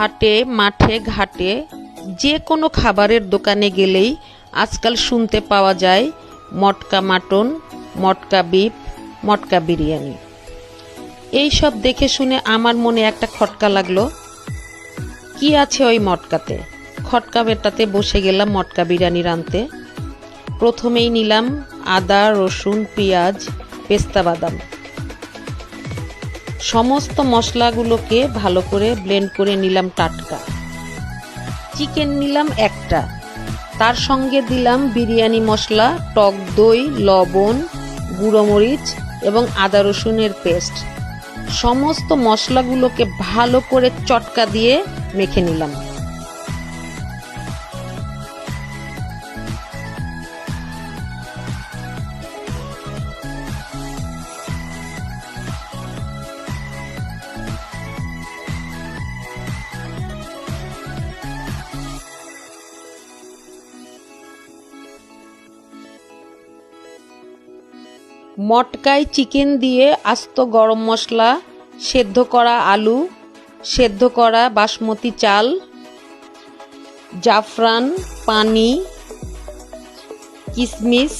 হাটে, মাঠে, ঘাটে, যে কোনো খাবারের দোকানে গেলেই আজকাল শুনতে পাওয়া যায় মটকা মাটন, মটকা বিপ মটকা বিরিয়ানি। এই সব দেখে শুনে আমার মনে একটা খটকা লাগল। কি আছে ওই মটকাতে? খটকা বেটাতে বসে গেলাম মটকা বিরিয়ানি রাঁধতে। প্রথমেই নিলাম আদা, রসুন, পেঁয়াজ, পেস্তা বাদাম। সমস্ত মশলাগুলোকে ভালো করে ব্লেন্ড করে নিলাম টাটকা। চিকেন নিলাম একটা। তার সঙ্গে দিলাম বিরিয়ানি মশলা, টক দই, লবণ, গুঁড়ো মরিচ এবং আদা রসুনের পেস্ট। সমস্ত মশলাগুলোকে ভালো করে চটকা দিয়ে মেখে নিলাম। মটকায় চিকেন দিয়ে আস্ত গরম মশলা, সেদ্ধ করা আলু, সেদ্ধ করা বাসমতি চাল, জাফরান, পানি কিশমিশ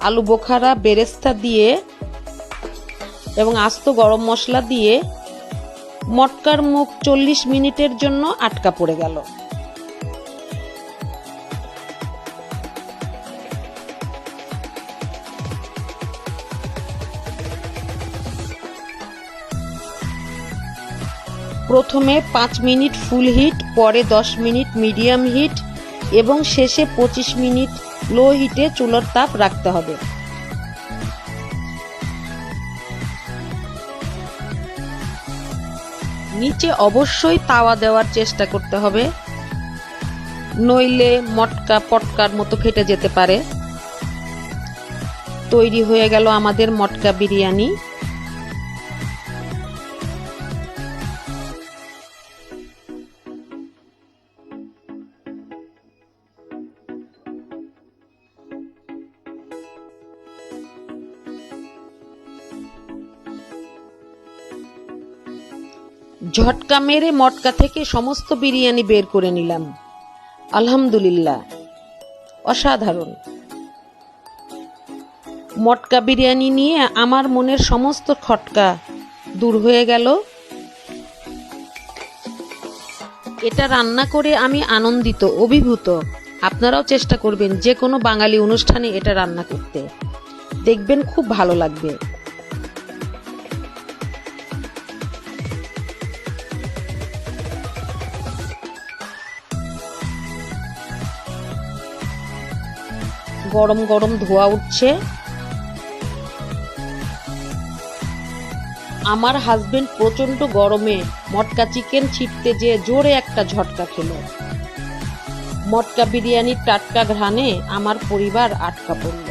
আলু বোখারা, বেরেস্তা দিয়ে এবং আস্ত গরম মশলা দিয়ে মটকার মুখ চল্লিশ মিনিটের জন্য আটকা পড়ে গেল। প্রথমে পাঁচ মিনিট ফুল হিট, পরে দশ মিনিট মিডিয়াম হিট, এবং শেষে পঁচিশ মিনিট লো হিটে চুলার তাপ রাখতে হবে। নিচে অবশ্যই তাওয়া দেওয়ার চেষ্টা করতে হবে। নইলে মটকা পটকার মতো ফেটে যেতে পারে। তৈরি হয়ে গেল আমাদের মটকা বিরিয়ানি। ঝটকা মেরে মটকা থেকে সমস্ত বিরিয়ানি বের করে নিলাম। আলহামদুলিল্লাহ। অসাধারণ। মটকা বিরিয়ানি নিয়ে আমার মনের সমস্ত খটকা দূর হয়ে গেল। এটা রান্না করে আমি আনন্দিত, অভিভূত। আপনারাও চেষ্টা করবেন যে কোনো বাঙালি অনুষ্ঠানে এটা রান্না করতে। দেখবেন খুব ভালো লাগবে। গরম গরম ধোয়া উঠছে। আমার হাজবেন্ড প্রচণ্ড গরমে মটকা চিকেন ছিটতে যেয়ে জোরে একটা ঝটকা খেলো। মটকা বিরিয়ানির টাটকা ঘ্রাণে আমার পরিবার আটকা পড়ল।